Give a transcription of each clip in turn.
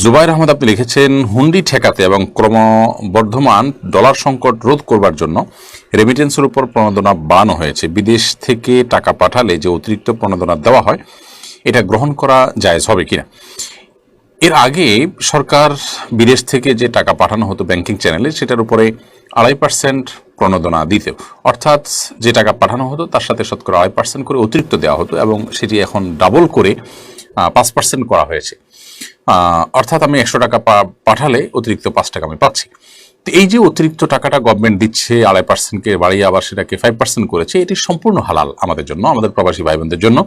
জুবাইর আহমদ আপনি লিখেছেন, হুন্ডি ঠেকাতে এবং ক্রমবর্ধমান ডলার সংকট রোধ করবার জন্য রেমিটেন্সের উপর প্রণোদনা বাড়ানো হয়েছে। বিদেশ থেকে টাকা পাঠালে যে অতিরিক্ত প্রণোদনা দেওয়া হয়, এটা গ্রহণ করা জায়েজ হবে কিনা? এর আগে সরকার বিদেশ থেকে যে টাকা পাঠানো হতো ব্যাংকিং চ্যানেলে, সেটার উপরে আড়াই পার্সেন্ট প্রণোদনা দিত। অর্থাৎ যে টাকা পাঠানো হতো, তার সাথে শতকরা আড়াই পার্সেন্ট করে অতিরিক্ত দেওয়া হতো এবং সেটি এখন ডাবল করে পাঁচ পার্সেন্ট করা হয়েছে। অর্থাৎ আমি একশো টাকা পাঠালে অতিরিক্ত পাঁচ টাকা আমি পাচ্ছি। তো এই যে অতিরিক্ত টাকাটা গভর্নমেন্ট দিচ্ছে, আড়াই পার্সেন্টকে বাড়িয়ে আবার সেটাকে ফাইভ পার্সেন্ট করেছে, এটি সম্পূর্ণ হালাল আমাদের জন্য, আমাদের প্রবাসী ভাই বোনদের জন্য।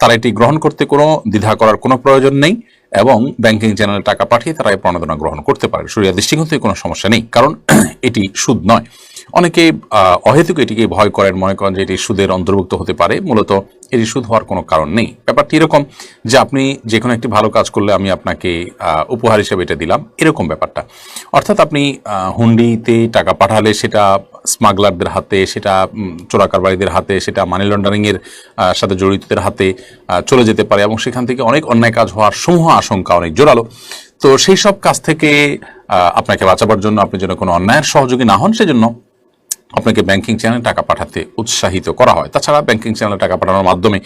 তারা এটি গ্রহণ করতে কোনো দ্বিধা করার কোনো প্রয়োজন নেই এবং ব্যাংকিং চ্যানেলে টাকা পাঠিয়ে তারা এই প্রণোদনা গ্রহণ করতে পারে। সরিয়া দৃষ্টিকোণ থেকে কোনো সমস্যা নেই, কারণ এটি সুদ নয়। অনেকে অহেতুক এটিকে ভয় করেন, মনে করেন যে এটি সুদের অন্তর্ভুক্ত হতে পারে। মূলত এটি সুদ হওয়ার কোনো কারণ নেই। ব্যাপারটি এরকম যে আপনি যে কোনো একটি ভালো কাজ করলে আমি আপনাকে উপহার হিসেবে এটা দিলাম। এরকম ব্যাপারটা। অর্থাৎ আপনি হুন্ডিতে টাকা পাঠালে সেটা স্মাগলারদের হাতে, সেটা চোরাকারবারীদের হাতে, সেটা মানি লন্ডারিংয়ের সাথে জড়িতদের হাতে চলে যেতে পারে এবং সেখান থেকে অনেক অন্যায় কাজ হওয়ার সমূহ আশঙ্কা অনেক জোরালো। তো সেই সব কাজ থেকে আপনাকে বাঁচাবার জন্য আপনি যেন কোনো অন্যায়ের সহযোগী না হন, সেজন্য আপনাকে ব্যাংকিং চ্যানেলে টাকা পাঠাতে উৎসাহিত করা হয়। তাছাড়া ব্যাংকিং চ্যানেলে টাকা পাঠানোর মাধ্যমে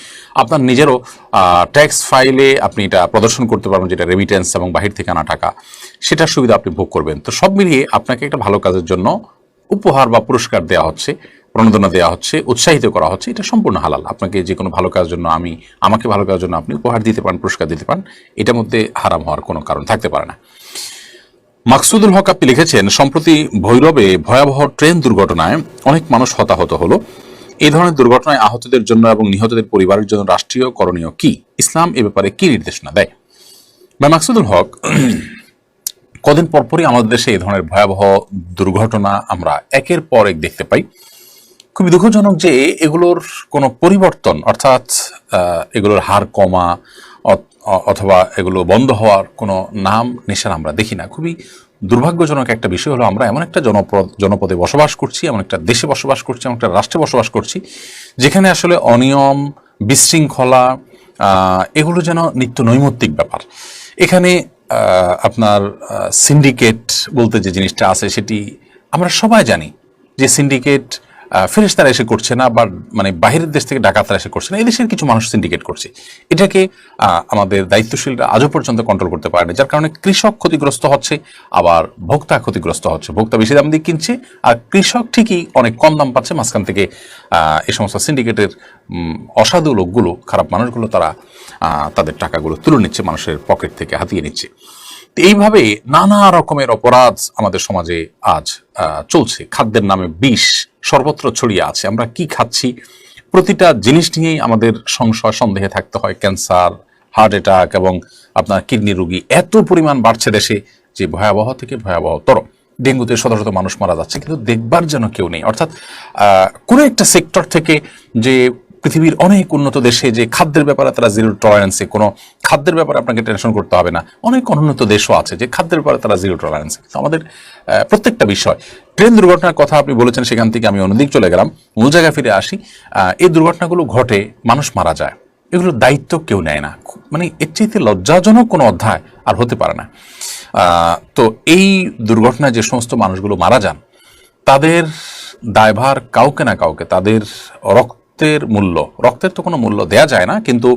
আপনার নিজেরও ট্যাক্স ফাইলে আপনি এটা প্রদর্শন করতে পারবেন, যেটা রেমিটেন্স এবং বাহির থেকে আনা টাকা। সেটার সুবিধা আপনি ভোগ করবেন। তো সব মিলিয়ে আপনাকে একটা ভালো কাজের জন্য উপহার বা পুরস্কার দেওয়া হচ্ছে, প্রণোদনা দেওয়া হচ্ছে, উৎসাহিত করা হচ্ছে। এটা সম্পূর্ণ হালাল। আপনাকে যে কোনো ভালো কাজের জন্য আমি, আমাকে ভালো কাজের জন্য আপনি উপহার দিতে পারেন, পুরস্কার দিতে পারেন, এটার মধ্যে হারাম হওয়ার কোনো কারণ থাকতে পারে না। মাকসুদুল হক আপনি লিখেছেন, সম্প্রতি ভৈরবে ভয়াবহ ট্রেন দুর্ঘটনায় অনেক মানুষ হতাহত হলো। এই ধরনের দুর্ঘটনায় আহতদের জন্য এবং নিহতদের পরিবারের জন্য রাষ্ট্রীয় করণীয় কি? ইসলাম এ ব্যাপারে কি নির্দেশনা দেয়? বা মাকসুদুল হক, কদিন পরপরই আমাদের দেশে এই ধরনের ভয়াবহ দুর্ঘটনা আমরা একের পর এক দেখতে পাই। খুবই দুঃখজনক যে এগুলোর কোনো পরিবর্তন, অর্থাৎ এগুলোর হার কমা অথবা এগুলো বন্ধ হওয়ার কোনো নাম নিশান আমরা দেখি না। খুবই দুর্ভাগ্যজনক একটা বিষয় হলো আমরা এমন একটা জনপদ, জনপদে বসবাস করছি, এমন একটা দেশে বসবাস করছি, এমন একটা রাষ্ট্রে বসবাস করছি, যেখানে আসলে অনিয়ম, বিশৃঙ্খলা এগুলো যেন নিত্য নৈমিত্তিক ব্যাপার। এখানে আপনার সিন্ডিকেট বলতে যে জিনিসটা আছে সেটি আমরা সবাই জানি যে সিন্ডিকেট ফেরেশতারা এসে করছে না বা মানে বাহিরের দেশ থেকে ডাকাতরা এসে করছে না, এই দেশের কিছু মানুষ সিন্ডিকেট করছে। এটাকে আমাদের দায়িত্বশীলরা আজও পর্যন্ত কন্ট্রোল করতে পারেনি, যার কারণে কৃষক ক্ষতিগ্রস্ত হচ্ছে, আবার ভোক্তা ক্ষতিগ্রস্ত হচ্ছে। ভোক্তা বেশি দাম দিয়ে কিনছে, আর কৃষক ঠিকই অনেক কম দাম পাচ্ছে, মাঝখান থেকে এই সমস্ত সিন্ডিকেটের অসাধু লোকগুলো, খারাপ মানুষগুলো তারা তাদের টাকাগুলো তুলে নিচ্ছে, মানুষের পকেট থেকে হাতিয়ে নিচ্ছে। এইভাবে নানা রকমের অপরাধ আমাদের সমাজে আজ চলছে। খাদ্যের নামে বিষ সর্বত্র ছড়িয়ে আছে। আমরা কি খাচ্ছি? প্রতিটা জিনিস নিয়েই আমাদের সংশয়, সন্দেহে থাকতে হয়। ক্যান্সার, হার্ট অ্যাটাক এবং আপনার কিডনি রোগী এত পরিমাণ বাড়ছে দেশে যে ভয়াবহ থেকে ভয়াবহতর। ডেঙ্গুতে শত শত মানুষ মারা যাচ্ছে, কিন্তু দেখবার যেন কেউ নেই। অর্থাৎ কোনো একটা সেক্টর থেকে যে পৃথিবীর অনেক উন্নত দেশে যে খাদ্যের ব্যাপারে তারা জিরো টলারেন্সে কোনো খাদ্যের ব্যাপারে আপনাকে টেনশন করতে হবে না। অনেক অনুন্নত দেশও আছে যে খাদ্যের ব্যাপারে তারা জিরো টলারেন্স আমাদের প্রত্যেকটা বিষয়, ট্রেন দুর্ঘটনার কথা আপনি বলেছেন, সেখান থেকে আমি অন্যদিক চলে গেলাম। মূল জায়গায় ফিরে আসি এই দুর্ঘটনাগুলো ঘটে, মানুষ মারা যায়। এগুলোর দায়িত্ব কেউ নেয় না। মানে এর চাইতে লজ্জাজনক কোনো অধ্যায় আর হতে পারে না। তো এই দুর্ঘটনায় যে সমস্ত মানুষগুলো মারা যান, তাদের দায়ভার কাউকে না কাউকে, তাদের রক্তের মূল্য। রক্তের তো কোনো মূল্য দেয়া যায় না, কিন্তু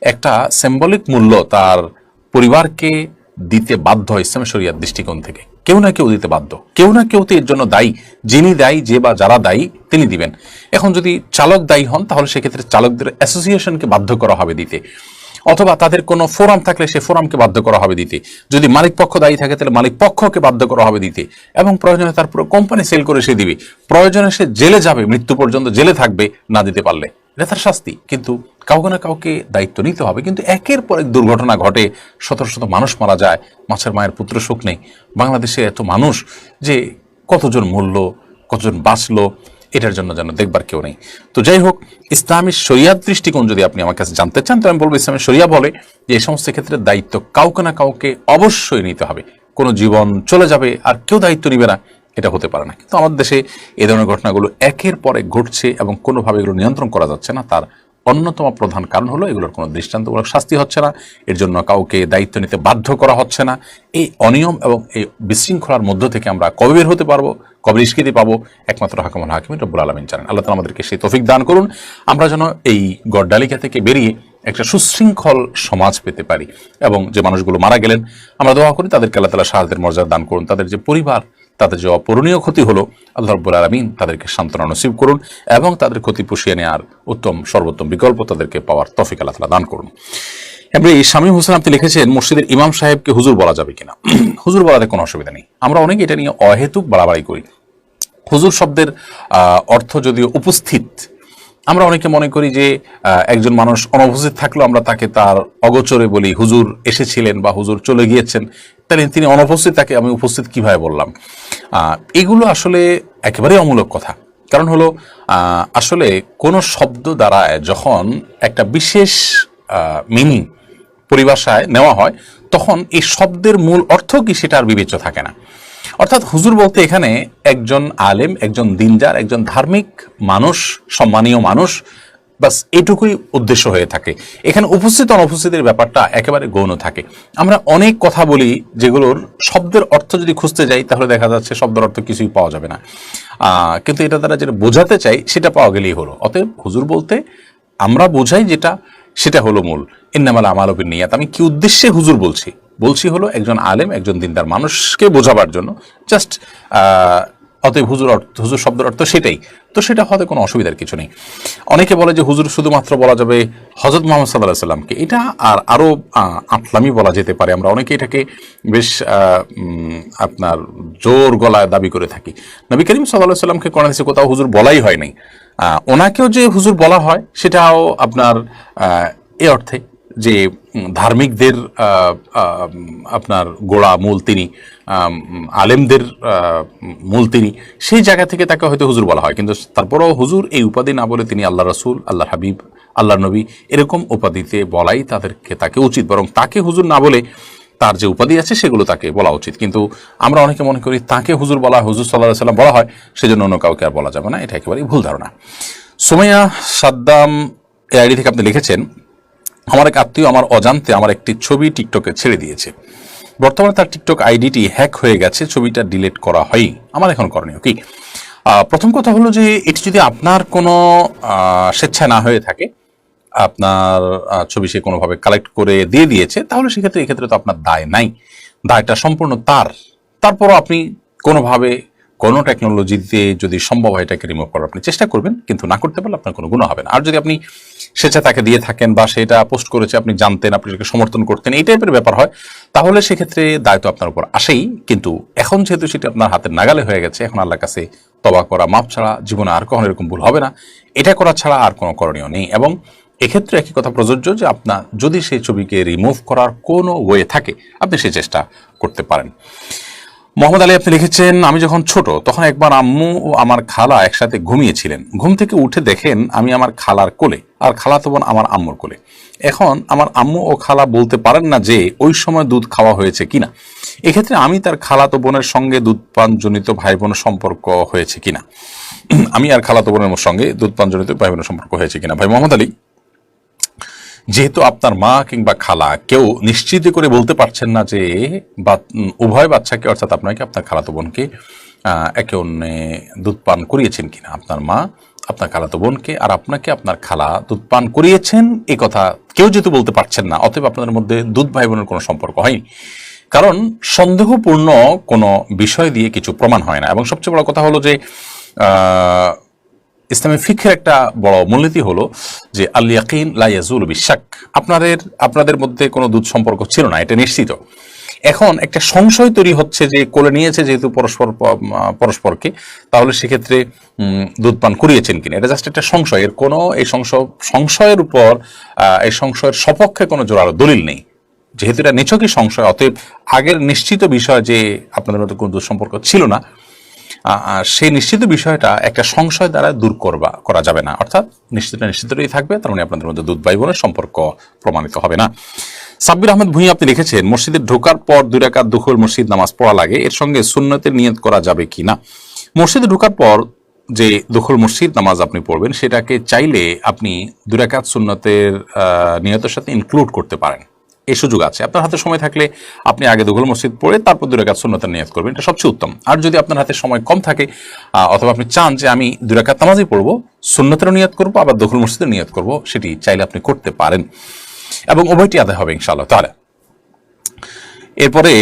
একটা সিম্বলিক মূল্য তার পরিবারকে দিতে বাধ্য ইসলাম শরিয়ার দৃষ্টিকোণ থেকে। কেউ না কেউ দিতে বাধ্য। কেউ না কেউ তো এর জন্য দায়ী। যিনি দায়ী, যে বা যারা দায়ী, তিনি দিবেন। এখন যদি চালক দায়ী হন, তাহলে সেক্ষেত্রে চালকদের অ্যাসোসিয়েশনকে বাধ্য করা হবে দিতে। অথবা তাদের কোনো ফোরাম থাকলে সে ফোরামকে বাধ্য করা হবে দিতে। যদি মালিক পক্ষ দায়ী থাকে, তাহলে মালিক পক্ষকে বাধ্য করা হবে দিতে। এবং প্রয়োজনে তার পুরো কোম্পানি সেল করে সে দিবে। প্রয়োজনে সে জেলে যাবে, মৃত্যু পর্যন্ত জেলে থাকবে না দিতে পারলে। এটা তার শাস্তি। কিন্তু কাউকে না কাউকে দায়িত্ব নিতে হবে। কিন্তু একের পর এক দুর্ঘটনা ঘটে, শত শত মানুষ মারা যায়, মাছের মায়ের পুত্র সুখ নেই। বাংলাদেশে এত মানুষ যে কতজন মূল্য কতজন বাঁচলো এটার জন্য যেন দেখবার কেউ নেই। তো যাই হোক ইসলামী সরিয়ার দৃষ্টিকোণ যদি আপনি আমার কাছে জানতে চান তো আমি বলব ইসলামী শরিয়া বলে যে এই সমস্ত ক্ষেত্রে দায়িত্ব কাউকে না কাউকে অবশ্যই নিতে হবে। কোনো জীবন চলে যাবে আর কেউ দায়িত্ব নিবে না, এটা হতে পারে না। কিন্তু আমাদের দেশে এ ধরনের ঘটনাগুলো একের পরে ঘটছে এবং কোনোভাবে এগুলো নিয়ন্ত্রণ করা যাচ্ছে না, তার অন্যতম প্রধান কারণ হলো, এগুলোর কোনো দৃষ্টান্তমূলক শাস্তি হচ্ছে না, এর জন্য কাউকে দায়িত্ব নিতে বাধ্য করা হচ্ছে না। এই অনিয়ম এবং এই বিশৃঙ্খলার মধ্য থেকে আমরা কবে বের হতে পারব, কবে নিষ্কৃতি পাবো, একমাত্র হাকামুল হাকিম রব্বুল আলমিন জানেন। আল্লাহ তালা আমাদেরকে সেই তফিক দান করুন। আমরা যেন এই গড্ডালিকা থেকে বেরিয়ে একটা সুশৃঙ্খল সমাজ পেতে পারি এবং যে মানুষগুলো মারা গেলেন, আমরা দোয়া করি তাদেরকে আল্লাহ তালা সাহায্যের মর্যাদা দান করুন। তাদের যে পরিবার তাদের যে অপূরণীয় ক্ষতি হলো, আল্লাহ রব্বুল আলমিন তাদেরকে সান্ত্বনা নসিব করুন এবং তাদের ক্ষতি পুষিয়ে নেওয়ার উত্তম, সর্বোত্তম বিকল্প তাদেরকে পাওয়ার তফিক আল্লাহ তালা দান করুন। এবারে এই শামীম হোসেন আপনি লিখেছেন, মসজিদের ইমাম সাহেবকে হুজুর বলা যাবে কিনা? হুজুর বলাতে কোনো অসুবিধা নেই। আমরা অনেকে এটা নিয়ে অহেতুক বাড়াবাড়ি করি। হুজুর শব্দের অর্থ যদিও উপস্থিত আমরা অনেকে মনে করি যে একজন মানুষ অনুপস্থিত থাকলেও আমরা তাকে তার অগোচরে বলি, হুজুর এসেছিলেন বা হুজুর চলে গিয়েছেন। তাহলে তিনি অনুপস্থিত, তাকে আমি উপস্থিত কীভাবে বললাম? এগুলো আসলে একেবারেই অমূলক কথা। কারণ হলো আসলে কোনো শব্দ দ্বারায় যখন একটা বিশেষ মিনিং পরিভাষায় নেওয়া হয়, তখন এই শব্দের মূল অর্থ কি সেটা আর বিবেচ্য থাকে না। অর্থাৎ হুজুর বলতে এখানে একজন আলেম, একজন দিনদার, একজন ধার্মিক মানুষ, সম্মানীয় মানুষ, বাস এটুকুই উদ্দেশ্য হয়ে থাকে। এখানে উপস্থিত, অনুপস্থিতির ব্যাপারটা একেবারে গৌণ থাকে। আমরা অনেক কথা বলি যেগুলোর শব্দের অর্থ যদি খুঁজতে যাই, তাহলে দেখা যাচ্ছে শব্দের অর্থ কিছুই পাওয়া যাবে না। কিন্তু এটা দ্বারা যেটা বোঝাতে চাই, সেটা পাওয়া গেলেই হলো। অতএব হুজুর বলতে আমরা বোঝাই যেটা, সেটা হলো মূল। ইন্নামাল আমাল নিয়াত। আমি কি উদ্দেশ্যে হুজুর বলছি? বলছি হলো একজন আলেম, একজন দিনদার মানুষকে বোঝাবার জন্য। জাস্ট অতএব হুজুর অর্থ, হুজুর শব্দের অর্থ সেটাই। তো সেটা হতে কোনো অসুবিধার কিছু নেই। অনেকে বলে যে হুজুর শুধুমাত্র বলা যাবে হজরত মোহাম্মদ সাল্লাহ সাল্লামকে। এটা আর আরও আটলামি বলা যেতে পারে। আমরা অনেকে এটাকে বেশ আপনার জোর গলায় দাবি করে থাকি। নবী করিম সাল্লাহ সাল্লামকে হাদিসে কোথাও হুজুর বলাই হয় নাই। ওনাকেও যে হুজুর বলা হয়, সেটাও আপনার এ অর্থে যে ধার্মিকদের আপনার গোড়া মূল তিনি আলেমদের মূল তিনি, সেই জায়গা থেকে তাকে হয়তো হুজুর বলা হয়। কিন্তু তারপরেও হুজুর এই উপাধি না বলে তিনি আল্লাহ রসুল আল্লাহ হাবিব আল্লাহ নবী এরকম উপাধিতে বলাই তাদেরকে তাকে উচিত। বরং তাকে হুজুর না বলে তার যে উপাধি আছে সেগুলো তাকে বলা উচিত। কিন্তু আমরা অনেকে মনে করি তাকে হুজুর বলা, হুজুর সাল্লাহ সাল্লাম বলা হয়, সেজন্য অন্য কাউকে আর বলা যাবে না। এটা একেবারেই ভুল ধারণা। সোমাইয়া সাদ্দাম এই আইডি থেকে আপনি লিখেছেন আমার এক আত্মীয় আমার অজান্তে আমার একটি ছবি টিকটকে ছেড়ে দিয়েছে। বর্তমানে তার টিকটক আইডিটি হ্যাক হয়ে গেছে ছবিটা ডিলিট করা হয়নি আমার এখন করণীয় কি? প্রথম কথা হলো যে এটি যদি আপনার কোনো আহ, স্বেচ্ছায় না হয়ে থাকে আপনার ছবি সে কোনোভাবে কালেক্ট করে দিয়ে দিয়েছে তাহলে সেক্ষেত্রে এক্ষেত্রে তো আপনার দায় নাই। দায়টা সম্পূর্ণ তার। তারপরও আপনি কোনোভাবে কোনো টেকনোলজিতে যদি সম্ভব হয় এটাকে রিমুভ করার, আপনি চেষ্টা করবেন, কিন্তু না করতে পারলে আপনার কোনো গুণ হবে না। আর যদি আপনি স্বেচ্ছা তাকে দিয়ে থাকেন বা সেটা পোস্ট করেছে, আপনি জানতেন, আপনি সেটাকে সমর্থন করতেন, এই টাইপের ব্যাপার হয়, তাহলে সেক্ষেত্রে দায়িত্ব আপনার উপর আসেই। কিন্তু এখন যেহেতু সেটা আপনার হাতের নাগালে হয়ে গেছে, এখন আল্লাহর কাছে তবা করা মাপ ছাড়া জীবনে আর কখনো এরকম ভুল হবে না। এটা করা ছাড়া আর কোনো করণীয় নেই। এবং এক্ষেত্রে একই কথা প্রযোজ্য যে আপনার যদি সেই ছবিকে রিমুভ করার কোনো ওয়ে থাকে, আপনি সেই চেষ্টা করতে পারেন। মোহাম্মদ আলী, আপনি লিখেছেন, আমি যখন ছোট, তখন একবার আম্মু ও আমার খালা একসাথে ঘুমিয়েছিলেন। ঘুম থেকে উঠে দেখেন, আমি আমার খালার কোলে, আর খালাতো বোন আমার আম্মুর কোলে। এখন আমার আম্মু ও খালা বলতে পারেন না যে, ওই সময় দুধ খাওয়া হয়েছে কিনা। এক্ষেত্রে আমি তার খালাতো বোনের সঙ্গে দুধ পানজনিত ভাই বোনের সম্পর্ক হয়েছে কিনা। আমি আর খালাতো বোনের সঙ্গে দুধ পানজনিত ভাই বোনের সম্পর্ক হয়েছে কিনা। ভাই মোহাম্মদ আলী? যেহেতু আপনার মা কিংবা খালা কেউ নিশ্চিত করে বলতে পারছেন না যে বা- উভয় বাচ্চাকে, অর্থাৎ আপনাকে, আপনার খালাতো বোনকে একে অন্যে দুধ পান করিয়েছেন কিনা? আপনার মা, আপনার খালাতো বোনকে আর আপনাকে, আপনার খালা দুধ পান করিয়েছেন এই কথা কেউ যেহেতু বলতে পারছেন না, অতএব আপনাদের মধ্যে দুধ ভাই বোনের কোনো সম্পর্ক হয়নি। কারণ সন্দেহপূর্ণ কোনো বিষয় দিয়ে কিছু প্রমাণ হয় না। এবং সবচেয়ে বড় কথা হলো যে ইসলামী ফিখের একটা বড় মূলনীতি হলো যে, আল ইয়াকিন লা ইয়াজুল আপনাদের আপনাদের মধ্যে কোনো দুধ সম্পর্ক ছিল না, এটা নিশ্চিত। এখন একটা সংশয় তৈরি হচ্ছে যে, কোলে নিয়েছে যেহেতু পরস্পর, পরস্পরকে, তাহলে সেক্ষেত্রে দুধ পান করিয়েছেন কিনা? এটা জাস্ট একটা সংশয়। এর কোনো, এই সংশয়, সংশয়ের উপর এই সংশয়ের সপক্ষে কোনো জোরালো দলিল নেই। যেহেতু এটা নিছকই সংশয়, অতএব আগের নিশ্চিত বিষয় যে, আপনাদের মধ্যে কোনো দুধ সম্পর্ক ছিল না সেই নিশ্চিত বিষয়টা একটা সংশয় দ্বারা দূর করবা, করা যাবে না। অর্থাৎ নিশ্চিত নিশ্চিতই থাকবে, তার মানে আপনাদের মধ্যে দুধ ভাই বোনের সম্পর্ক প্রমাণিত হবে না। সাব্বির আহমেদ ভুঁই, আপনি লিখেছেন, মসজিদে ঢোকার পর দুই রাকাত দুখুল মসজিদ নামাজ পড়া লাগে, এর সঙ্গে সুন্নতের নিয়ত করা যাবে কি না? মসজিদে ঢোকার পর যে দখল মসজিদ নামাজ আপনি পড়বেন, সেটাকে চাইলে আপনি দুরাকাত সুন্নতের নিয়তের সাথে ইনক্লুড করতে পারেন। এই সুযোগ আছে। আপনার হাতে সময় থাকলে আপনি আগে দখল মসজিদ পড়ে তারপর দুরাকাত সুন্নতের নিয়ত করবেন। এটা সবচেয়ে উত্তম। আর যদি আপনার হাতে সময় কম থাকে অথবা আপনি চান যে আমি দুরাকাত নামাজই পড়ব, সুন্নতেরও নিয়ত করব, আবার দখল মসজিদের নিয়ত করব, সেটি চাইলে আপনি করতে পারেন। এবং উভয়টি আদায় হবে ইনশাআল্লাহ তাহলে এরপরে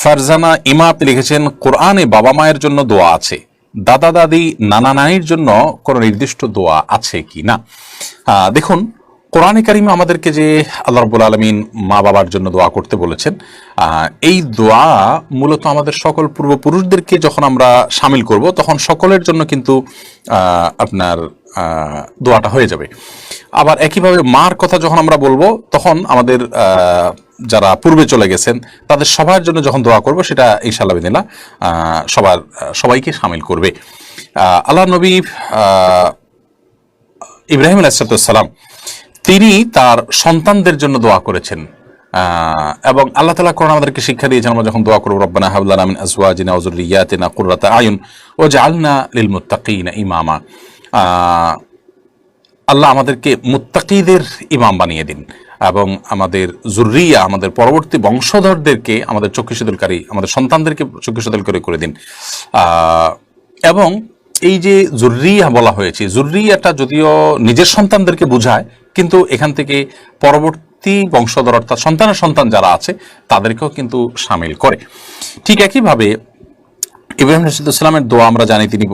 ফারজানা ইমা আপনি লিখেছেন, কোরআনে বাবা মায়ের জন্য দোয়া আছে। দাদা দাদি নানা নানির জন্য কোনো নির্দিষ্ট দোয়া আছে কি না? দেখুন কোরআনে কারিমে আমাদেরকে যে আল্লাহ রবুল আলমিন মা বাবার জন্য দোয়া করতে বলেছেন এই দোয়া মূলত আমাদের সকল পূর্বপুরুষদেরকে যখন আমরা সামিল করব, তখন সকলের জন্য কিন্তু আপনার দোয়াটা হয়ে যাবে। আবার একইভাবে মার কথা যখন আমরা বলব, তখন আমাদের যারা পূর্বে চলে গেছেন, তাদের সবার জন্য যখন দোয়া করব, সেটা ইনশাআল্লাহ বিদিল্লা সবার, সবাইকে সামিল করবে। আল্লাহ নবী ইব্রাহিম আলাইসালাম তিনি তার সন্তানদের জন্য দোয়া করেছেন। এবং আল্লাহ তালা কোরআন আমাদেরকে শিক্ষা দিয়েছেন, আমরা যখন দোয়া করব, রব্বানা হাবলানা মিন আজওয়াজিনা ওয়া যুররিয়াতিনা কুররাতা আয়ুন ওয়া জাআলনা লিল মুত্তাকিনা ইমামা। আল্লাহ আমাদেরকে মুত্তাকিদের ইমাম বানিয়ে দিন এবং আমাদের জুরিয়া আমাদের পরবর্তী বংশধরদেরকে আমাদের চক্ষু শীতলকারী, আমাদের সন্তানদেরকে চক্ষু শীতলকারী করে দিন। এবং এই যে জুরিয়া বলা হয়েছে জুরিয়াটা যদিও নিজের সন্তানদেরকে বোঝায় কিন্তু এখান থেকে পরবর্তী বংশধর অর্থাৎ সন্তানের সন্তান যারা আছে, তাদেরকেও কিন্তু সামিল করে। ঠিক একইভাবে ইব্রাহিম রশিদুল্লামের দোয়া আমরা জানি, তিনি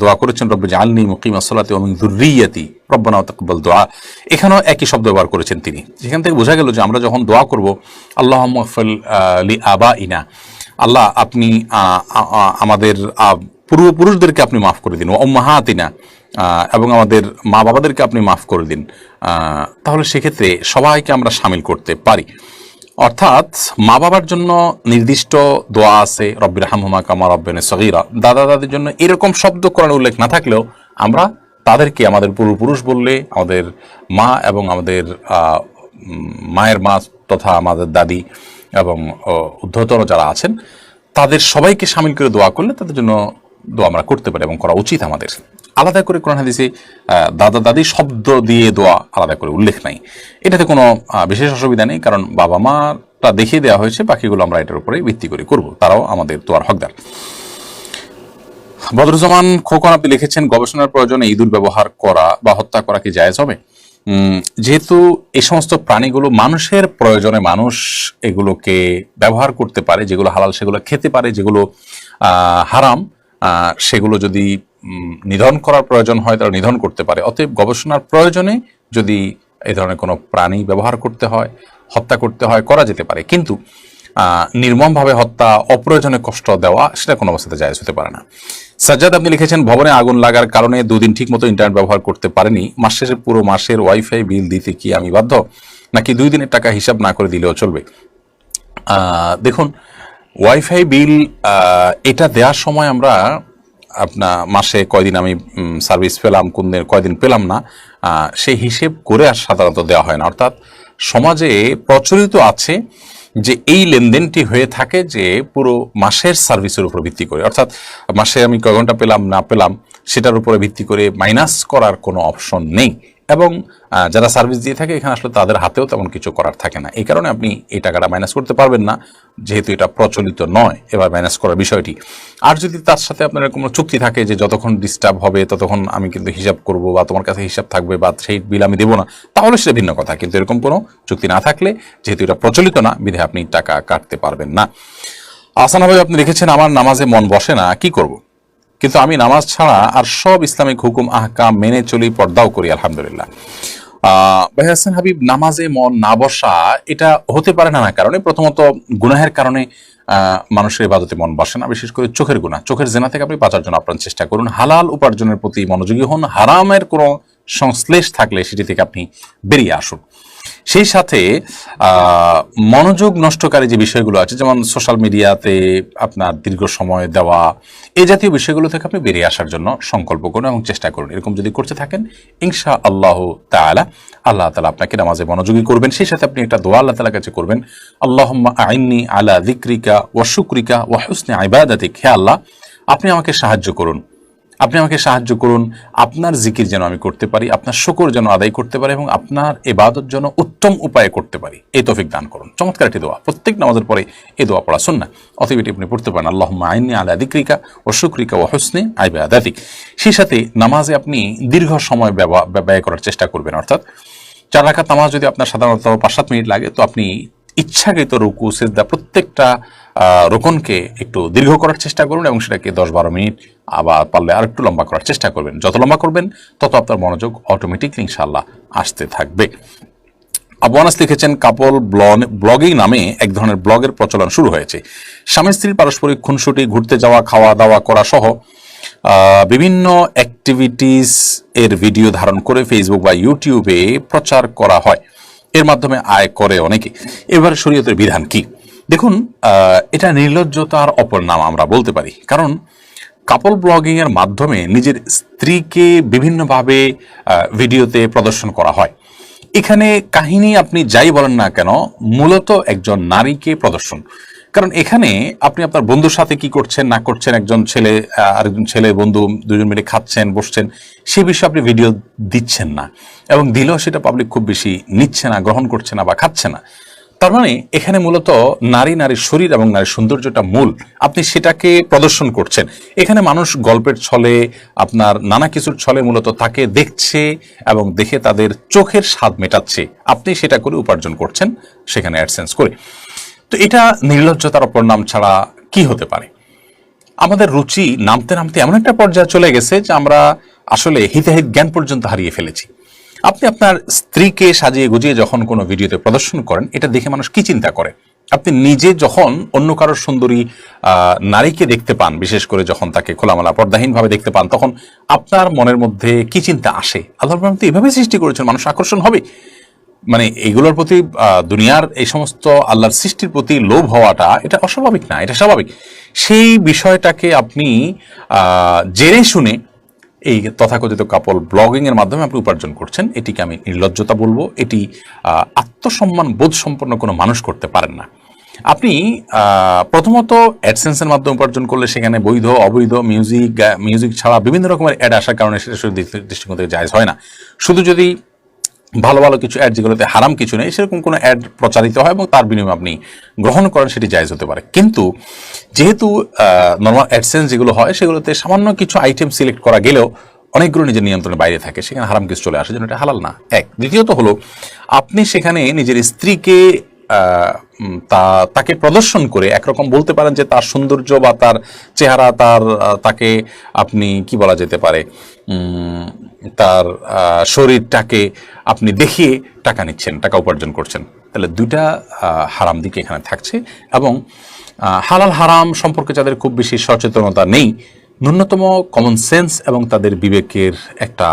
দোয়া করেছেন, রব্বি জালনি মুকিম আসলাতি ওমিন দুর্রিয়াতি রব্বানা তাকব্বাল দোয়া। এখানেও একই শব্দ ব্যবহার করেছেন তিনি। যেখান থেকে বোঝা গেল যে আমরা যখন দোয়া করব আল্লাহ মফল লি আবা ইনা আল্লাহ, আপনি আমাদের পূর্বপুরুষদেরকে আপনি মাফ করে দিন, ও মাহাতিনা এবং আমাদের মা বাবাদেরকে আপনি মাফ করে দিন তাহলে সেক্ষেত্রে সবাইকে আমরা সামিল করতে পারি। অর্থাৎ মা বাবার জন্য নির্দিষ্ট দোয়া আছে রব্বির হামহুমা কামা রব্বেনে সগিরা। দাদা দাদির জন্য এরকম শব্দ করার উল্লেখ না থাকলেও আমরা তাদেরকে আমাদের পূর্বপুরুষ বললে, আমাদের মা এবং আমাদের মায়ের মা তথা আমাদের দাদি এবং ঊর্ধ্বতর যারা আছেন, তাদের সবাইকে সামিল করে দোয়া করলে তাদের জন্য দোয়া আমরা করতে পারি এবং করা উচিত আমাদের। আলাদা করে কোরআন হাদিসে দাদা দাদি শব্দ দিয়ে দোয়া আলাদা করে উল্লেখ নাই। এটাতে কোনো বিশেষ অসুবিধা নেই, কারণ বাবা মাটা দেখিয়ে দেওয়া হয়েছে, বাকিগুলো আমরা এটার উপরে ভিত্তি করে করব। তারাও আমাদের দোয়ার হকদার। বদরুজ্জামান খোকন আপনি লিখেছেন, গবেষণার প্রয়োজনে ইঁদুর ব্যবহার করা বা হত্যা করা কি জায়েজ হবে? যেহেতু এই সমস্ত প্রাণীগুলো মানুষের প্রয়োজনে মানুষ এগুলোকে ব্যবহার করতে পারে, যেগুলো হালাল সেগুলো খেতে পারে, যেগুলো হারাম সেগুলো যদি নিধন করার প্রয়োজন হয়, তারা নিধন করতে পারে। অতএব গবেষণার প্রয়োজনে যদি এই ধরনের কোনো প্রাণী ব্যবহার করতে হয়, হত্যা করতে হয়, করা যেতে পারে। কিন্তু নির্মমভাবে হত্যা, অপ্রয়োজনে কষ্ট দেওয়া, সেটা কোনো অবস্থাতে জায়েজ হতে পারে না। সাজ্জাদ, আপনি লিখেছেন, ভবনে আগুন লাগার কারণে দুদিন ঠিক মতো ইন্টারনেট ব্যবহার করতে পারেনি। মাস শেষে পুরো মাসের ওয়াইফাই বিল দিতে কি আমি বাধ্য? নাকি দুই দিনের টাকা হিসাব না করে দিলেও চলবে? দেখুন ওয়াইফাই বিল এটা দেওয়ার সময় আমরা আপনার মাসে কয়দিন আমি সার্ভিস পেলাম, কোন দিন, কয়দিন পেলাম না সেই হিসেব করে আর সাধারণত দেওয়া হয় না। অর্থাৎ সমাজে প্রচলিত আছে যে এই লেনদেনটি হয়ে থাকে যে পুরো মাসের সার্ভিসের উপর ভিত্তি করে। অর্থাৎ মাসে আমি কয় ঘণ্টা পেলাম, না পেলাম, সেটার উপরে ভিত্তি করে মাইনাস করার কোনো অপশন নেই। এবং যারা সার্ভিস দিয়ে থাকে, এখানে আসলে তাদের হাতেও তেমন কিছু করার থাকে না। এই কারণে আপনি এই টাকাটা মাইনাস করতে পারবেন না, যেহেতু এটা প্রচলিত নয়। এবার মাইনাস করার বিষয়টি। আর যদি তার সাথে আপনার কোনো চুক্তি থাকে যে যতক্ষণ ডিস্টার্ব হবে, ততক্ষণ আমি কিন্তু হিসাব করব বা তোমার কাছে হিসাব থাকবে বা সেই বিল আমি দেবো না, তাহলে সেটা ভিন্ন কথা। কিন্তু এরকম কোনো চুক্তি না থাকলে, যেহেতু এটা প্রচলিত না বিধে আপনি টাকা কাটতে পারবেন না। আসান ভাই, আপনি লিখেছেন আমার নামাজে মন বসে না, কি করব? কিন্তু আমি নামাজ ছাড়া আর সব ইসলামিক হুকুম, আহকাম মেনে চলি, পর্দাও করি, আলহামদুলিল্লাহ। আহ, ভাই হাসান হাবিব, নামাজে মন না বসা, এটা হতে পারে নানা কারণে। প্রথমত, গুনাহের কারণে মানুষের ইবাদতে মন বসে না, বিশেষ করে চোখের গুণা চোখের জেনা থেকে আপনি বাঁচার জন্য আপনার চেষ্টা করুন। হালাল উপার্জনের প্রতি মনোযোগী হন। হারামের কোনো সংশ্লেষ থাকলে সেটি থেকে আপনি বেরিয়ে আসুন। সেই সাথে মনোযোগ নষ্টকারী যে বিষয়গুলো আছে, যেমন সোশ্যাল মিডিয়াতে আপনার দীর্ঘ সময় দেওয়া, এই জাতীয় বিষয়গুলো থেকে আপনি বেরিয়ে আসার জন্য সংকল্প করুন এবং চেষ্টা করুন। এরকম যদি করতে থাকেন ইনশা আল্লাহ তালা আল্লাহ তালা আপনাকে নামাজে মনোযোগী করবেন। সেই সাথে আপনি একটা দোয়া আল্লাহ তালার কাছে করবেন আল্লাহ আইনি আলা দিক্রিকা ওয়া শুক্রিকা ওয়া হুসনে আইবাদাতিক হে আল্লাহ, আপনি আমাকে সাহায্য করুন। আপনি আমাকে সাহায্য করুন, আপনার জিকির যেন আমি করতে পারি, আপনার শকর যেন আদায় করতে পারি এবং আপনার এবাদত যেন উত্তম উপায়ে করতে পারি। এই তৌফিক দান করুন। চমৎকার একটি দোয়া। প্রত্যেক নামাজের পরে এই দোয়া পড়া শুন না অতএব এটি আপনি পড়তে পারেন। আল্লাহ আইনি আলা দিক্রিকা ও শুক্রিকা ও হসনে আইবা আদাতিক সেই সাথে নামাজে আপনি দীর্ঘ সময় ব্যয় করার চেষ্টা করবেন, অর্থাৎ চার রাখাত নামাজ যদি আপনার সাধারণত পাঁচ সাত মিনিট লাগে, তো আপনি ইচ্ছাকৃত রুকু, সেজদা প্রত্যেকটা রোকনকে একটু দীর্ঘ করার চেষ্টা করুন এবং সেটাকে দশ বারো মিনিট আবার পারলে আর একটু লম্বা করার চেষ্টা করবেন। যত লম্বা করবেন, তত আপনার মনোযোগ অটোমেটিকলি ইনশাল্লাহ আসতে থাকবে। আবু আনাস লিখেছেন, কাপল ব্লগিং নামে এক ধরনের ব্লগের প্রচলন শুরু হয়েছে। স্বামী স্ত্রীর পারস্পরিক খুনসুটি, ঘুরতে যাওয়া খাওয়া দাওয়া করা সহ বিভিন্ন অ্যাক্টিভিটিস এর ভিডিও ধারণ করে ফেসবুক বা ইউটিউবে প্রচার করা হয়। এর মাধ্যমে আয় করে অনেকে। এবার শরীয়তের বিধান কি? দেখুন এটা নির্লজ্জতার অপর নাম আমরা বলতে পারি। কারণ কাপল ব্লগিং এর মাধ্যমে নিজের স্ত্রীকে বিভিন্নভাবে ভিডিওতে প্রদর্শন করা হয়। এখানে কাহিনী আপনি যাই বলেন না কেন, মূলত একজন নারীকে প্রদর্শন। কারণ এখানে আপনি আপনার বন্ধুর সাথে কি করছেন, না করছেন, একজন ছেলে আরেকজন ছেলে, বন্ধু, দুজন মিলে খাচ্ছেন, বসছেন, সে বিষয়ে আপনি ভিডিও দিচ্ছেন না। এবং দিলেও সেটা পাবলিক খুব বেশি নিচ্ছে না, গ্রহণ করছে না বা খাচ্ছে না। তার মানে এখানে মূলত নারী নারীর শরীর এবং নারীর সৌন্দর্যটা মূল। আপনি সেটাকে প্রদর্শন করছেন। এখানে মানুষ গল্পের ছলে, আপনার নানা কিছুর ছলে মূলত তাকে দেখছে এবং দেখে তাদের চোখের স্বাদ মেটাচ্ছে। আপনি সেটা করে উপার্জন করছেন, সেখানে অ্যাডসেন্স করে। তো এটা নির্লজ্জতার অপর নাম ছাড়া কি হতে পারে? আমাদের রুচি নামতে নামতে এমন একটা পর্যায়ে চলে গেছে যে আমরা আসলে হিতাহিত জ্ঞান পর্যন্ত হারিয়ে ফেলেছি। আপনি আপনার স্ত্রীকে সাজিয়ে গুজিয়ে যখন কোনো ভিডিওতে প্রদর্শন করেন, এটা দেখে মানুষ কি চিন্তা করে? আপনি নিজে যখন অন্য কারোর সুন্দরী নারীকে দেখতে পান, বিশেষ করে যখন তাকে খোলামেলা, পর্দাহীনভাবে দেখতে পান, তখন আপনার মনের মধ্যে কি চিন্তা আসে? আল্লাহ তো এভাবে সৃষ্টি করেছেন, মানুষ আকর্ষণ হবে। মানে এগুলোর প্রতি দুনিয়ার এই সমস্ত আল্লাহর সৃষ্টির প্রতি লোভ হওয়াটা, এটা অস্বাভাবিক না, এটা স্বাভাবিক। সেই বিষয়টাকে আপনি জেনে শুনে এই তথাকথিত কাপল ব্লগিংয়ের মাধ্যমে আপনি উপার্জন করছেন, এটিকে আমি নির্লজ্জতা বলব, এটি আত্মসম্মান বোধ সম্পন্ন কোনো মানুষ করতে পারেন না। আপনি প্রথমত অ্যাডসেন্সের মাধ্যমে উপার্জন করলে সেখানে বৈধ, অবৈধ মিউজিক মিউজিক ছাড়া বিভিন্ন রকমের অ্যাড আসার কারণে সেটা দৃষ্টিকোণ থেকে জায়জ হয় না। শুধু যদি ভালো ভালো কিছু অ্যাড যেগুলোতে হারাম কিছু নেই, সেরকম কোনো অ্যাড প্রচারিত হয় এবং তার বিনিময়ে আপনি গ্রহণ করেন, সেটি জায়জ হতে পারে। কিন্তু যেহেতু নর্মাল অ্যাডসেন্স যেগুলো হয়, সেগুলোতে সামান্য কিছু আইটেম সিলেক্ট করা গেলেও অনেকগুলো নিজের নিয়ন্ত্রণের বাইরে থাকে, সেখানে হারাম কিছু চলে আসে, যেন এটা হালাল না। এক। দ্বিতীয়ত হলো, আপনি সেখানে নিজের স্ত্রীকে তা, তাকে প্রদর্শন করে একরকম বলতে পারেন যে তার সৌন্দর্য বা তার চেহারা, তার তাকে আপনি কি বলা যেতে পারে তার শরীরটাকে আপনি দেখিয়ে টাকা নিচ্ছেন, টাকা উপার্জন করছেন। তাহলে দুইটা হারাম দিক এখানে থাকছে এবং হালাল হারাম সম্পর্কে যাদের খুব বেশি সচেতনতা নেই, ন্যূনতম কমন সেন্স এবং তাদের বিবেকের একটা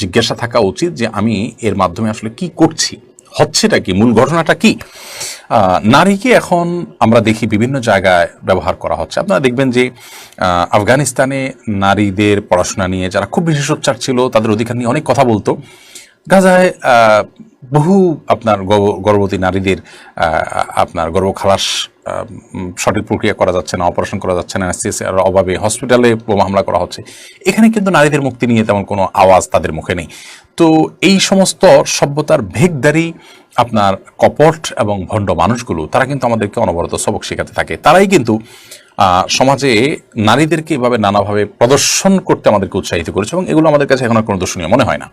জিজ্ঞাসা থাকা উচিত যে আমি এর মাধ্যমে আসলে কি করছি। হচ্ছেটা কি? মূল ঘটনাটা কি? নারীকে এখন আমরা দেখি বিভিন্ন জায়গায় ব্যবহার করা হচ্ছে। আপনারা দেখবেন যে আফগানিস্তানে নারীদের পড়াশোনা নিয়ে যারা খুব বেশি সোচ্চার ছিল, তাদের অধিকার নিয়ে অনেক কথা বলতো। গাজায় বহু আপনার গর্ভ- গর্ভবতী নারীদের আপনার গর্ভ খালাস সঠিক প্রক্রিয়া করা যাচ্ছে না অপারেশন করা যাচ্ছে না অ্যানেস্থেসিয়ার অভাবে হসপিটালে বোমা হামলা করা হচ্ছে। এখানে কিন্তু নারীদের মুক্তি নিয়ে তেমন কোনো আওয়াজ তাদের মুখে নেই। তো এই সমস্ত সভ্যতার ভেগদারি আপনার কপট এবং ভণ্ড মানুষগুলো, তারা কিন্তু আমাদেরকে অনবরত সবক শেখাতে থাকে। তারাই কিন্তু সমাজে নারীদেরকে এভাবে নানাভাবে প্রদর্শন করতে আমাদেরকে উৎসাহিত করেছে এবং এগুলো আমাদের কাছে এখন আর কোনো দর্শনীয় মনে হয় না।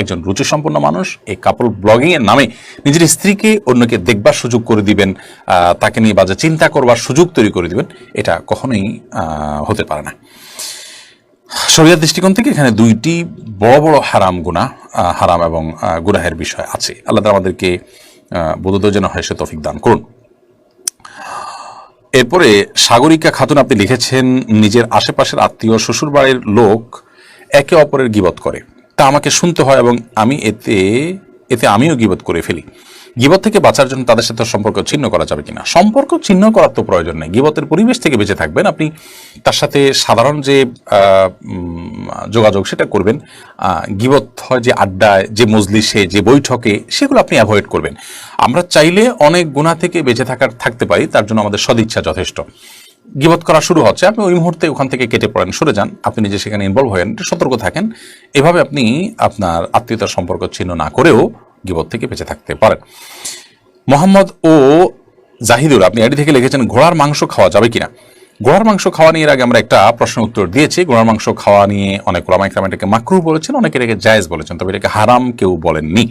একজন রুচিসম্পন্ন মানুষ, এই কাপল ব্লগিং এর নামে নিজের স্ত্রীকে অন্যকে দেখবার সুযোগ করে দিবেন তাকে নিয়ে বাজে চিন্তা করবার সুযোগ তৈরি করে দিবেন, এটা কখনোই হতে পারে না। শরিয়ার দৃষ্টিকোণ থেকে এখানে দুইটি বড় বড় হারাম গুণা হারাম এবং গুনাহের বিষয় আছে। আল্লাহ আমাদেরকে বোধ যেন হয় সে তফিক দান করুন। এরপরে সাগরিকা খাতুন আপনি লিখেছেন, নিজের আশেপাশের আত্মীয় শ্বশুর বাড়ির লোক একে অপরের গিবত করে। তা আমাকে শুনতে হয় এবং আমি এতে এতে আমিও গিবত করে ফেলি। গিবত থেকে বাঁচার জন্য তাদের সাথে সম্পর্ক ছিন্ন করা যাবে কিনা? সম্পর্ক ছিন্ন করার তো প্রয়োজন নেই। গিবতের পরিবেশ থেকে বেঁচে থাকবেন। আপনি তার সাথে সাধারণ যে যোগাযোগ সেটা করবেন। গিবত হয় যে আড্ডায়, যে মজলিসে, যে বৈঠকে, সেগুলো আপনি অ্যাভয়েড করবেন। আমরা চাইলে অনেক গুণা থেকে বেঁচে থাকার, থাকতে পারি। তার জন্য আমাদের সদিচ্ছা যথেষ্ট। গিবত করা শুরু হচ্ছে, আপনি ওই মুহূর্তে ওখান থেকে কেটে পড়েন, সরে যান, আপনি নিজে সেখানে ইনভলভ হয়েন সতর্ক থাকেন। এভাবে আপনি আপনার আত্মীয়তার সম্পর্ক ছিন্ন না করেও গিবত থেকে বেঁচে থাকতে পারেন। মোহাম্মদ ও জাহিদুর আপনি আইডি থেকে লিখেছেন, ঘোড়ার মাংস খাওয়া যাবে কিনা? ঘোড়ার মাংস খাওয়া নিয়ে এর আগে আমরা একটা প্রশ্নের উত্তর দিয়েছি। ঘোড়ার মাংস খাওয়া নিয়ে অনেক ওলামাইকরাম এটাকে মাকরু বলেছেন, অনেকে এটাকে জায়েজ বলেছেন, তবে এটাকে হারাম কেউ বলেননি।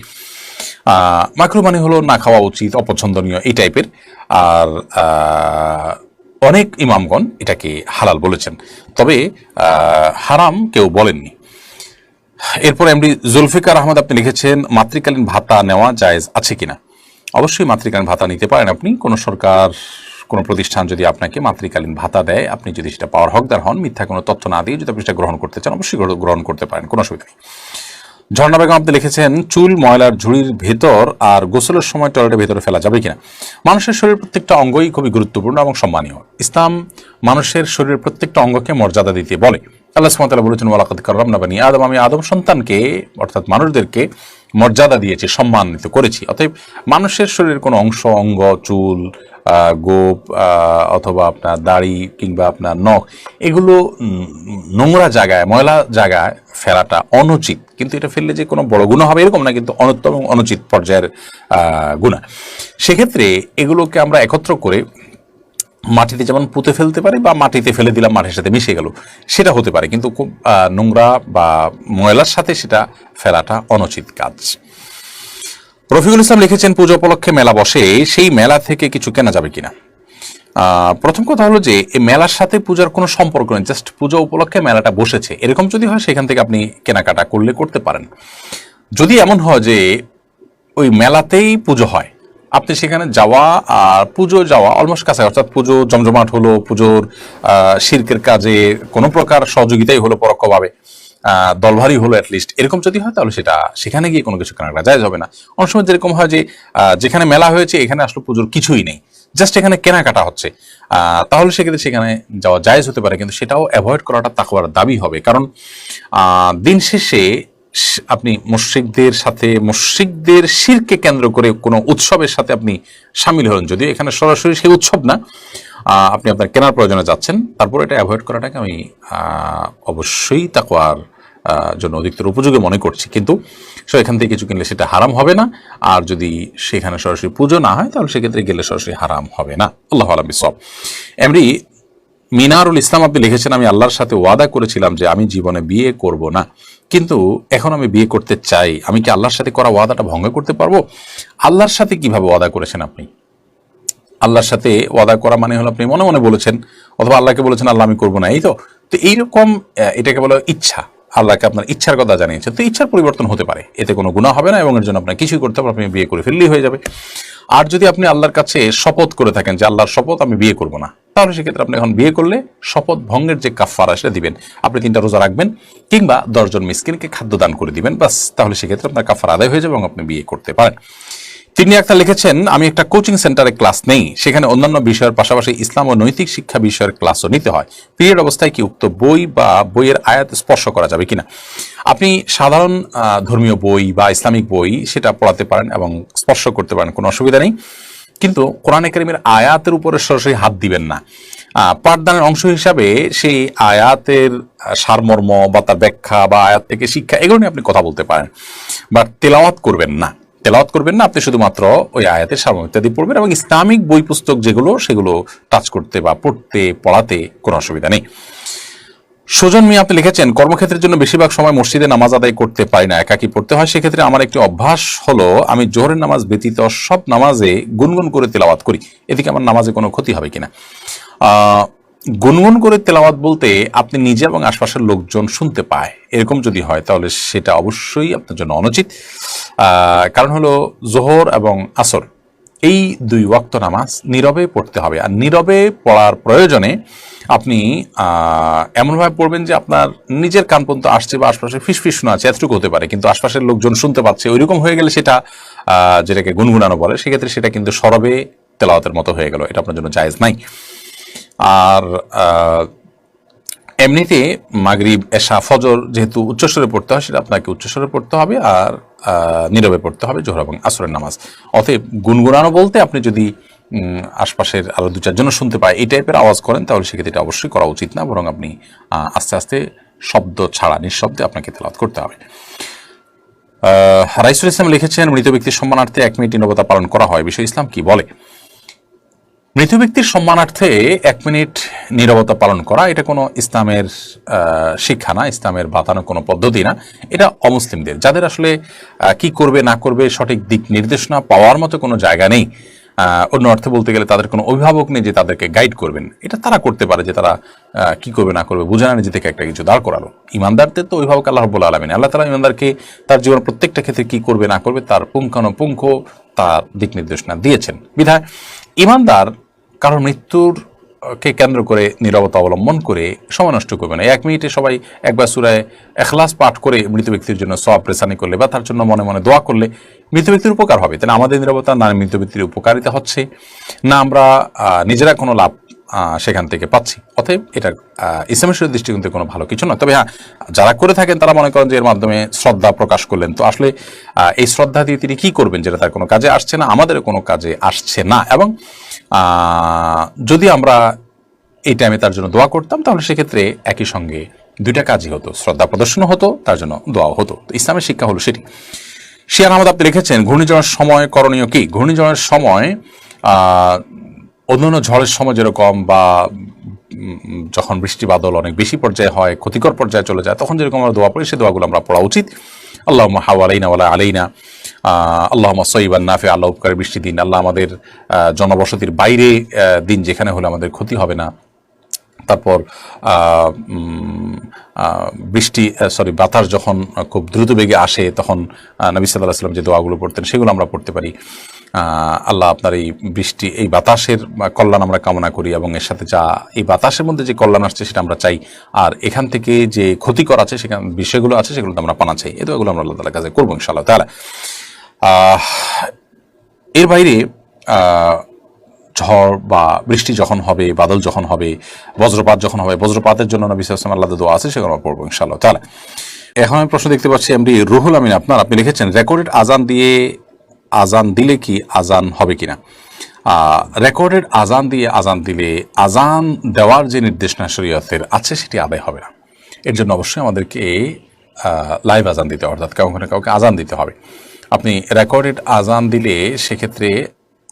মাকরু মানে হলো না খাওয়া উচিত, অপছন্দনীয়, এই টাইপের আর অনেক ইমামগণ এটাকে হালাল বলেছেন। তবে হারাম কেউ বলেননি। এরপর এমডি জুলফিকার আহমদ আপনি লিখেছেন, মাতৃকালীন ভাতা নেওয়া জায়েজ আছে কিনা? অবশ্যই মাতৃকালীন ভাতা নিতে পারেন আপনি। কোনো সরকার, কোনো প্রতিষ্ঠান যদি আপনাকে মাতৃকালীন ভাতা দেয়, আপনি যদি সেটা পাওয়ার হকদার হন, মিথ্যা কোনো তথ্য না দিয়ে যদি আপনি সেটা গ্রহণ করতে চান, অবশ্যই গ্রহণ করতে পারেন, কোনো অসুবিধা নেই। ঝর্ণা বেগম আপনি লিখেছেন, চুল, ময়লার ঝুড়ির ভেতর আর গোসলের সময় টয়লেটের ভেতরে ফেলা যাবে কিনা? মানুষের শরীরের প্রত্যেকটা অঙ্গই খুবই গুরুত্বপূর্ণ এবং সম্মানীয়। ইসলাম মানুষের শরীরের প্রত্যেকটা অঙ্গকে মর্যাদা দিতে বলে। আল্লাহ সুমতাল্লাহ বলেছেন ওয়ালাকাত কারাম না বানি আদম আমি আদম সন্তানকে, অর্থাৎ মানুষদেরকে মর্যাদা দিয়েছি, সম্মানিত করেছি। অতএব মানুষের শরীরের কোনো অংশ, অঙ্গ, চুল গোপ অথবা আপনার দাড়ি কিংবা আপনার নখ, এগুলো নোংরা জায়গায়, ময়লা জায়গায় ফেলাটা অনুচিত। কিন্তু এটা ফেললে যে কোনো বড় গুণা হবে এরকম না, কিন্তু অনত্য এবং অনুচিত পর্যায়ের গুণা। সেক্ষেত্রে এগুলোকে আমরা একত্র করে মাটিতে যেমন পুঁতে ফেলতে পারি বা মাটিতে ফেলে দিলাম, মাটির সাথে মিশে গেল, সেটা হতে পারে। কিন্তু খুব নোংরা বা ময়লার সাথে সেটা ফেলাটা অনুচিত কাজ। রফিকুল ইসলাম লিখেছেন, পুজো উপলক্ষে মেলা বসে, সেই মেলা থেকে কিছু কেনা যাবে কিনা? প্রথম কথা হলো যে এই মেলার সাথে পূজার কোনো সম্পর্ক নেই, জাস্ট পুজো উপলক্ষে মেলাটা বসেছে। এরকম যদি হয়, সেখান থেকে আপনি কেনাকাটা করলে করতে পারেন। যদি এমন হয় যে, ওই মেলাতেই পুজো হয়, আপনি সেখানে যাওয়া আর পুজো যাওয়া অলমোস্ট কাছে অর্থাৎ পুজো জমজমাট হলো, পুজোর শির্কের কাজে কোনো প্রকার সহযোগিতাই হলো পরোক্ষভাবে। আহ, দলভারই হলো অ্যাটলিস্ট এরকম যদি হয় তাহলে সেটা সেখানে গিয়ে কোনো কিছু কেনাকাটা যায় হবে না। অনেক সময় যেরকম হয় যে যেখানে মেলা হয়েছে এখানে আসলে পুজোর কিছুই নেই। জাস্ট এখানে কেনাকাটা হচ্ছে। তাহলে সেক্ষেত্রে সেখানে যাওয়া জায়েজ হতে পারে কিন্তু সেটাও অ্যাভয়েড করাটা তাকওয়ার দাবি হবে। কারণ দিন শেষে আপনি মুশ্রিকদের সাথে মুশ্রিকদের শিরকে কেন্দ্র করে কোনো উৎসবের সাথে আপনি সামিল হলেন যদিও এখানে সরাসরি সেই উৎসব না আপনি আপনার কেনার প্রয়োজনে যাচ্ছেন। তারপর এটা অ্যাভয়েড করাটাকে আমি অবশ্যই তাকওয়ার জন্য অধিকতর উপযোগী মনে করছি। কিন্তু সো এখান থেকে কিছু কিনলে সেটা হারাম হবে না। আর যদি সেখানে সরাসরি পুজো না হয়, তাহলে সেক্ষেত্রে গেলে সরাসরি হারাম হবে না। আল্লাহ আলম সব এমনি মিনারুল ইসলাম আপনি লিখেছেন, আমি আল্লাহর সাথে ওয়াদা করেছিলাম যে আমি জীবনে বিয়ে করব না। কিন্তু এখন আমি বিয়ে করতে চাই। আমি কি আল্লাহর সাথে করা ওয়াদাটা ভঙ্গ করতে পারব? আল্লাহর সাথে কীভাবে ওয়াদা করেছেন আপনি? আল্লাহর সাথে ওয়াদা করা মানে হলো আপনি মনে মনে বলেছেন, অথবা আল্লাহকে বলেছেন, আল্লাহ, আমি করব না। এই তো তো এইরকম এটাকে বলা ইচ্ছা। আল্লাহকে আপনার ইচ্ছার কথা জানিয়েছেন, তো ইচ্ছার পরিবর্তন হতে পারে। এতে কোনো গুণা হবে না এবং এর জন্য আপনার কিছুই করতে হবে আপনি বিয়ে করে ফেললেই হয়ে যাবে। আর যদি আপনি আল্লাহর কাছে শপথ করে থাকেন যে আল্লাহর শপথ, আমি বিয়ে করব না, তাহলে সেক্ষেত্রে আপনি এখন বিয়ে করলে শপথ ভঙ্গের যে কাফারা সেটা দিবেন। আপনি তিনটা রোজা রাখবেন, কিংবা দশজন মিসকিনকে খাদ্য দান করে দিবেন বাস তাহলে সেক্ষেত্রে আপনার কাফার আদায় হয়ে যাবে এবং আপনি বিয়ে করতে পারেন। তিনি একটা লিখেছেন, আমি একটা কোচিং সেন্টারে ক্লাস নেই। সেখানে অন্যান্য বিষয়ের পাশাপাশি ইসলাম ও নৈতিক শিক্ষা বিষয়ের ক্লাসও নিতে হয়। পিরিয়ড অবস্থায় কি উক্ত বই বা বইয়ের আয়াত স্পর্শ করা যাবে কিনা? আপনি সাধারণ ধর্মীয় বই বা ইসলামিক বই সেটা পড়াতে পারেন এবং স্পর্শ করতে পারেন, কোনো অসুবিধা নেই। কিন্তু কোরআন একাডেমির আয়াতের উপরে সরাসরি হাত দিবেন না। পাঠদানের অংশ হিসাবে সেই আয়াতের সারমর্ম বা তার ব্যাখ্যা বা আয়াত থেকে শিক্ষা, এগুলো নিয়ে আপনি কথা বলতে পারেন। বাট তেলাওয়াত করবেন না। তেলাওয়াত করবেন না, আপনি শুধুমাত্র ওই আয়াতের সারমর্ম ইত্যাদি পড়বেন এবং ইসলামিক বই পুস্তক যেগুলো, সেগুলো টাচ করতে বা পড়তে, পড়াতে কোনো অসুবিধা নেই। সুজন মিয়া, আপনি লিখেছেন, কর্মক্ষেত্রের জন্য বেশিরভাগ সময় মসজিদে নামাজ আদায় করতে পারি না, একাকি পড়তে হয়। সেক্ষেত্রে আমার একটি অভ্যাস হলো, আমি জোহরের নামাজ ব্যতীত সব নামাজে গুনগুন করে তেলাওয়াত করি। এদিকে আমার নামাজে কোনো ক্ষতি হবে কিনা? গুনগুন করে তেলাওয়াত বলতে আপনি নিজে এবং আশপাশের লোকজন শুনতে পায়। এরকম যদি হয়, তাহলে সেটা অবশ্যই আপনার জন্য অনুচিত। কারণ হলো জোহর এবং আসর, এই দুই ওয়াক্ত নামাজ নীরবে পড়তে হবে। আর নীরবে পড়ার প্রয়োজনে আপনি এমনভাবে পড়বেন যে আপনার নিজের কান পর্যন্ত আসছে বা আশপাশে ফিসফিস শোনা আছে এতটুকু হতে পারে। কিন্তু আশপাশের লোকজন শুনতে পাচ্ছে, ওইরকম হয়ে গেলে সেটা যেটাকে গুনগুনানো বলে, সেক্ষেত্রে সেটা কিন্তু সরবে তেলাওয়াতের মতো হয়ে গেল। এটা আপনার জন্য জায়েজ নাই। আর এমনিতে মাগরিব, এশা, ফজর যেহেতু উচ্চস্বরে পড়তে হয়, সেটা আপনাকে উচ্চস্বরে পড়তে হবে আর নীরবে পড়তে হবে জোহর এবং আসরের নামাজ। অতএব গুনগুনানো বলতে আপনি যদি আশপাশের আরও দু চারজন শুনতে পায়, এই টাইপের আওয়াজ করেন, তাহলে সেক্ষেত্রে এটা অবশ্যই করা উচিত না, বরং আপনি আস্তে আস্তে শব্দ ছাড়া, নিঃশব্দে আপনাকে তেলাওয়াত করতে হবে। রাইসুল ইসলাম লিখেছেন, মৃত ব্যক্তির সম্মানার্থে এক মিনিট নিরবতা পালন করা হয়। বিষয় ইসলাম কি বলে? মৃত ব্যক্তির সম্মানার্থে এক মিনিট নীরবতা পালন করা, এটা কোনো ইসলামের শিক্ষা না, ইসলামের বাতানো কোনো পদ্ধতি না, এটা অমুসলিমদের। যাদের আসলে কি করবে, না করবে, সঠিক দিক নির্দেশনা পাওয়ার মতো কোনো জায়গা নেই অন্য অর্থে বলতে গেলে তাদের কোনো অভিভাবক নেই যে তাদেরকে গাইড করবেন। এটা তারা করতে পারে যে তারা কি করবে, না করবে, বুঝে না নিজে থেকে একটা কিছু দাঁড় করালো। ইমানদারদের তো অভিভাবক আল্লাহ রব্বুল আলমিন। আল্লাহ তালা ইমানদারকে তার জীবনের প্রত্যেকটা ক্ষেত্রে কি করবে, না করবে, তার পুঙ্খানুপুঙ্খ তার দিক নির্দেশনা দিয়েছেন। বিধায় ইমানদার কারণ মৃত্যুর কে কেন্দ্র করে নিরবতা অবলম্বন করে সময় নষ্ট করবে না। এক মিনিটে সবাই একবার সুরায় এখলাস পাঠ করে মৃত ব্যক্তির জন্য সব প্রেসানি করলে বা তার জন্য মনে মনে দোয়া করলে মৃত ব্যক্তির উপকার হবে। তাহলে আমাদের নিরবতা না, মৃত ব্যক্তির উপকারিতা হচ্ছে না আমরা নিজেরা কোনো লাভ সেখান থেকে পাচ্ছি। অতএব এটা শরীর দৃষ্টিকোণ থেকে কোনো ভালো কিছু নয়। তবে হ্যাঁ যারা করে থাকেন তারা মনে করেন যে এর মাধ্যমে শ্রদ্ধা প্রকাশ করলেন। তো আসলে এই শ্রদ্ধা দিয়ে তিনি কী করবেন যেটা তার কোনো কাজে আসছে না আমাদের কোনো কাজে আসছে না। এবং যদি আমরা এই টাইমে তার জন্য দোয়া করতাম, তাহলে সেক্ষেত্রে একই সঙ্গে দুইটা কাজই হতো। শ্রদ্ধা প্রদর্শনও হতো, তার জন্য দোয়াও হতো। তো ইসলামের শিক্ষা হলো সেটি। শিয়ান আহমদ আপনি লিখেছেন, ঘূর্ণিঝড়ের সময় করণীয় কি? ঘূর্ণিঝড়ের সময় অন্যান্য ঝড়ের সময় যেরকম বা যখন বৃষ্টি বাদল অনেক বেশি পর্যায়ে হয়, ক্ষতিকর পর্যায়ে চলে যায়, তখন যেরকম আমরা দোয়া পড়ি, সে দোয়াগুলো আমরা পড়া উচিত। আল্লাহ হাওয়ালাইনা ওয়ালা আলাইনা। আল্লাহ সঈবান নাফে আল্লাহ উপকার বৃষ্টি দিন। আল্লাহ আমাদের জনবসতির বাইরে দিন যেখানে হলে আমাদের ক্ষতি হবে না। তারপর বৃষ্টি সরি বাতাস যখন খুব দ্রুত বেগে আসে, তখন নবী সাল্লাহ সাল্লাম যে দোয়াগুলো পড়তেন, সেগুলো আমরা পড়তে পারি। আল্লাহ আপনার এই বৃষ্টি, এই বাতাসের কল্যাণ আমরা কামনা করি এবং এর সাথে যা, এই বাতাসের মধ্যে যে কল্যাণ আসছে সেটা আমরা চাই। আর এখান থেকে যে ক্ষতিকর আছে, সেখানে, বিষয়গুলো আছে সেগুলো আমরা পানা চাই। এই দোয়াগুলো আমরা আল্লাহ তালার কাছে করব ইনশাআল্লাহ তাহলে এর বাইরে ঝড় বা বৃষ্টি যখন হবে, বাদল যখন হবে, বজ্রপাত যখন হবে, বজ্রপাতের জন্য নবী সাল্লাম আল্লাহ দোয়া আছে সেগুলো আমরা পড়ব ইনশাআল্লাহ। তাহলে, এখন আমি প্রশ্ন দেখতে পাচ্ছি, এমডি রুহুল আমিন, আপনার, আপনি লিখেছেন, রেকর্ডেড আজান দিয়ে আজান দিলে কি আজান হবে কিনা? রেকর্ডেড আজান দিয়ে আজান দিলে আজান দেওয়ার যে নির্দেশনা শরীয়তের আছে, সেটি আদায় হবে না। এর জন্য অবশ্যই আমাদেরকে লাইভ আজান দিতে অর্থাৎ কাউকে কাউকে আজান দিতে হবে। আপনি রেকর্ডেড আজান দিলে সেক্ষেত্রে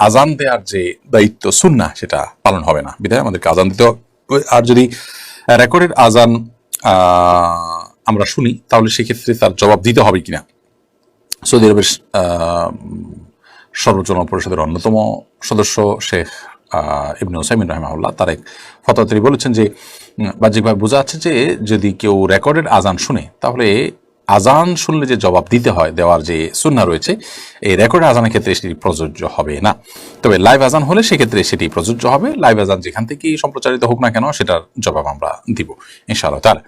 আজান দেওয়ার যে দায়িত্ব সুন্না সেটা পালন হবে না। বিধায় আমাদেরকে আজান দিতে আর যদি রেকর্ডেড আজান আমরা শুনি, তাহলে সেক্ষেত্রে তার জবাব দিতে হবে কিনা? সৌদি আরবের সর্বোচ্চ পরিষদের অন্যতম সদস্য শেখ ইবনে ওসাইমিন রহমাউল্লাহ তার এক ফতোয়া বলেছেন যে, বাহ্যিকভাবে বোঝা যাচ্ছে যে, যদি কেউ রেকর্ডেড আজান শুনে, তাহলে আজান শুনলে যে জবাব দিতে হয়, দেওয়ার যে সুন্না রয়েছে, এই রেকর্ড আজানের ক্ষেত্রে সেটি প্রযোজ্য হবে না। তবে লাইভ আজান হলে সেক্ষেত্রে সেটি প্রযোজ্য হবে। লাইভ আজান যেখান থেকেই সম্প্রচারিত হোক না কেন, সেটার জবাব আমরা দিব ইনশাআল্লাহ তাহলে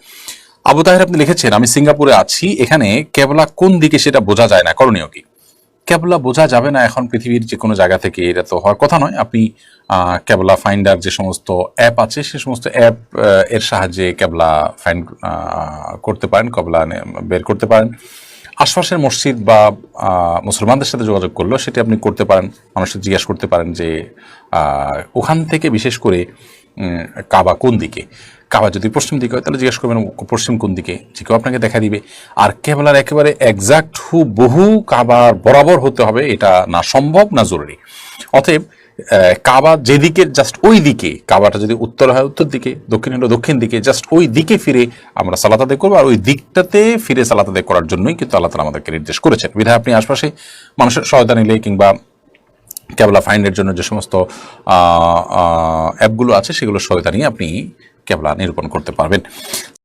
আবু তাহের আপনি লিখেছেন, আমি সিঙ্গাপুরে আছি। এখানে কেবলা কোন দিকে সেটা বোঝা যায় না। করণীয় কি? ক্যাবলা বোঝা যাবে না এখন পৃথিবীর যে কোনো জায়গা থেকে এটা তো হওয়ার কথা নয়। আপনি ক্যাবলা ফাইন্ডার যে সমস্ত অ্যাপ আছে, সে সমস্ত অ্যাপ এর সাহায্যে ক্যাবলা ফাইন্ড করতে পারেন, ক্যাবলা বের করতে পারেন। আশপাশের মসজিদ বা মুসলমানদের সাথে যোগাযোগ করলেও সেটি আপনি করতে পারেন। মানুষকে জিজ্ঞাসা করতে পারেন যে ওখান থেকে বিশেষ করে কাবা কোন দিকে? কাবা যদি পশ্চিম দিকে হয়, তাহলে জিজ্ঞেস করবেন পশ্চিম কোন দিকে? যে কেউ আপনাকে দেখা দিবে। আর কেবলার একেবারে একজাক্ট হু বহু কাবার বরাবর হতে হবে, এটা না সম্ভব, না জরুরি। অতএব কাবা যেদিকে জাস্ট ওই দিকে, কাবাটা যদি উত্তর হয় উত্তর দিকে, দক্ষিণ হলো দক্ষিণ দিকে জাস্ট ওই দিকে ফিরে আমরা সালাত আদায় করব, আর ওই দিকটাতে ফিরে সালাত আদায় করার জন্যই কিন্তু আল্লাহ তালা আমাদেরকে নির্দেশ করেছেন। বিধায় আপনি আশপাশে মানুষের সহায়তা নিলে কিংবা ক্যাবলা ফাইন্ডের জন্য যে সমস্ত অ্যাপগুলো আছে সেগুলোর সহায়তা নিয়ে আপনি ক্যাবলা নিরূপণ করতে পারবেন।